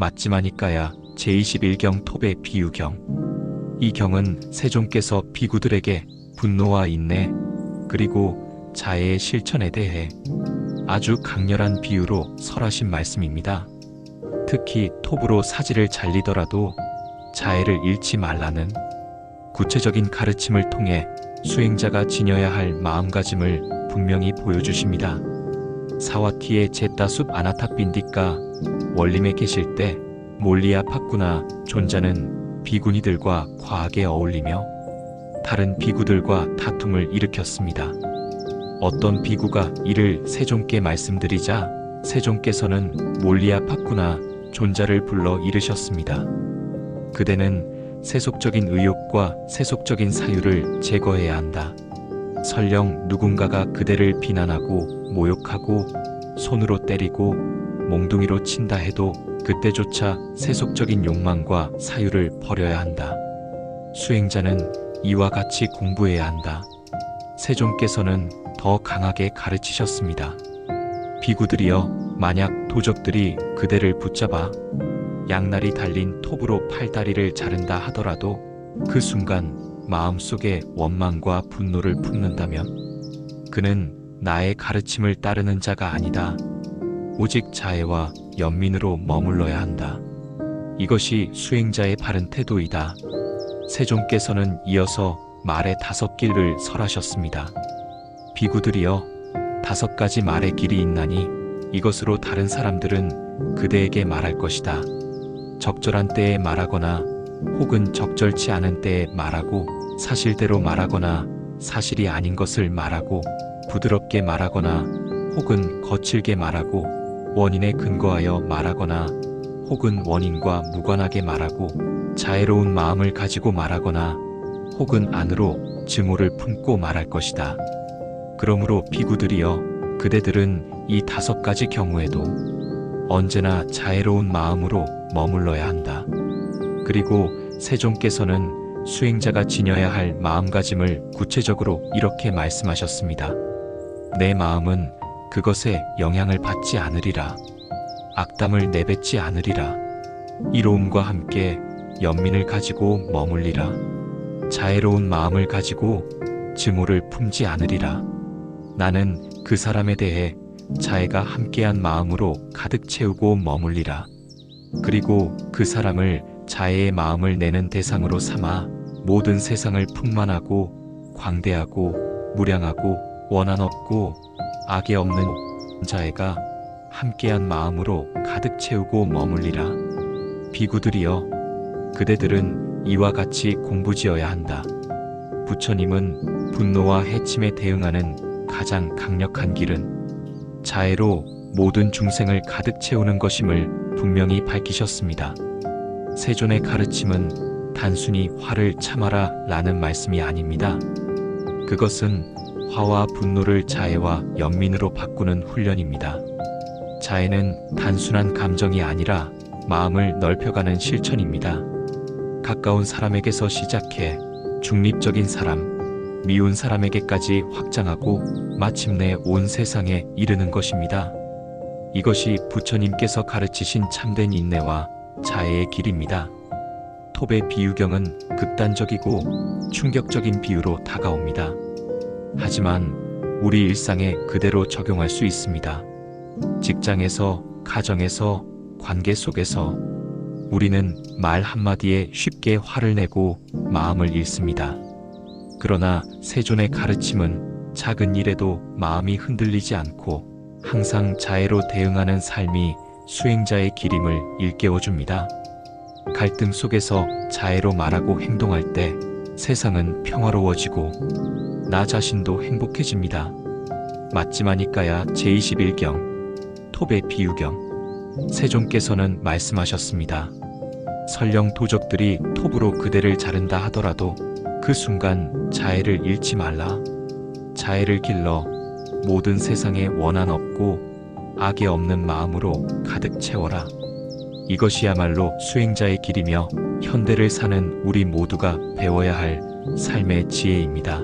맞지마니까야 제21경 톱의 비유경. 이 경은 세종께서 비구들에게 분노와 인내, 그리고 자애의 실천에 대해 아주 강렬한 비유로 설하신 말씀입니다. 특히 톱으로 사지를 잘리더라도 자애를 잃지 말라는 구체적인 가르침을 통해 수행자가 지녀야 할 마음가짐을 분명히 보여주십니다. 사와티의 제따숲 아나타빈디까 원림에 계실 때 몰리아 파쿠나 존자는 비구니들과 과하게 어울리며 다른 비구들과 다툼을 일으켰습니다. 어떤 비구가 이를 세종께 말씀드리자 세종께서는 몰리아 파쿠나 존자를 불러 이르셨습니다. 그대는 세속적인 의욕과 세속적인 사유를 제거해야 한다. 설령 누군가가 그대를 비난하고 모욕하고 손으로 때리고 몽둥이로 친다 해도 그때조차 세속적인 욕망과 사유를 버려야 한다. 수행자는 이와 같이 공부해야 한다. 세종께서는 더 강하게 가르치셨습니다. 비구들이여, 만약 도적들이 그대를 붙잡아 양날이 달린 톱으로 팔다리를 자른다 하더라도 그 순간 마음속에 원망과 분노를 품는다면 그는 나의 가르침을 따르는 자가 아니다. 오직 자애와 연민으로 머물러야 한다. 이것이 수행자의 바른 태도이다. 세종께서는 이어서 말의 다섯 길을 설하셨습니다. 비구들이여 다섯 가지 말의 길이 있나니 이것으로 다른 사람들은 그대에게 말할 것이다. 적절한 때에 말하거나 혹은 적절치 않은 때에 말하고 사실대로 말하거나 사실이 아닌 것을 말하고 부드럽게 말하거나 혹은 거칠게 말하고 원인에 근거하여 말하거나 혹은 원인과 무관하게 말하고 자애로운 마음을 가지고 말하거나 혹은 안으로 증오를 품고 말할 것이다. 그러므로 비구들이여 그대들은 이 다섯 가지 경우에도 언제나 자애로운 마음으로 머물러야 한다. 그리고 세종께서는 수행자가 지녀야 할 마음가짐을 구체적으로 이렇게 말씀하셨습니다. 내 마음은 그것에 영향을 받지 않으리라. 악담을 내뱉지 않으리라. 이로움과 함께 연민을 가지고 머물리라. 자애로운 마음을 가지고 증오를 품지 않으리라. 나는 그 사람에 대해 자애가 함께한 마음으로 가득 채우고 머물리라. 그리고 그 사람을 자애의 마음을 내는 대상으로 삼아 모든 세상을 풍만하고 광대하고 무량하고 원한 없고 악에 없는 자애가 함께한 마음으로 가득 채우고 머물리라. 비구들이여, 그대들은 이와 같이 공부지어야 한다. 부처님은 분노와 해침에 대응하는 가장 강력한 길은 자애로 모든 중생을 가득 채우는 것임을 분명히 밝히셨습니다. 세존의 가르침은 단순히 화를 참아라 라는 말씀이 아닙니다. 그것은 화와 분노를 자애와 연민으로 바꾸는 훈련입니다. 자애는 단순한 감정이 아니라 마음을 넓혀가는 실천입니다. 가까운 사람에게서 시작해 중립적인 사람, 미운 사람에게까지 확장하고 마침내 온 세상에 이르는 것입니다. 이것이 부처님께서 가르치신 참된 인내와 자애의 길입니다. 톱의 비유경은 극단적이고 충격적인 비유로 다가옵니다. 하지만 우리 일상에 그대로 적용할 수 있습니다. 직장에서, 가정에서, 관계 속에서 우리는 말 한마디에 쉽게 화를 내고 마음을 잃습니다. 그러나 세존의 가르침은 작은 일에도 마음이 흔들리지 않고 항상 자애로 대응하는 삶이 수행자의 길임을 일깨워줍니다. 갈등 속에서 자애로 말하고 행동할 때 세상은 평화로워지고 나 자신도 행복해집니다. 맞지마니까야 제21경 톱의 비유경 세종께서는 말씀하셨습니다. 설령 도적들이 톱으로 그대를 자른다 하더라도 그 순간 자애를 잃지 말라. 자애를 길러 모든 세상에 원한 없고 악이 없는 마음으로 가득 채워라. 이것이야말로 수행자의 길이며 현대를 사는 우리 모두가 배워야 할 삶의 지혜입니다.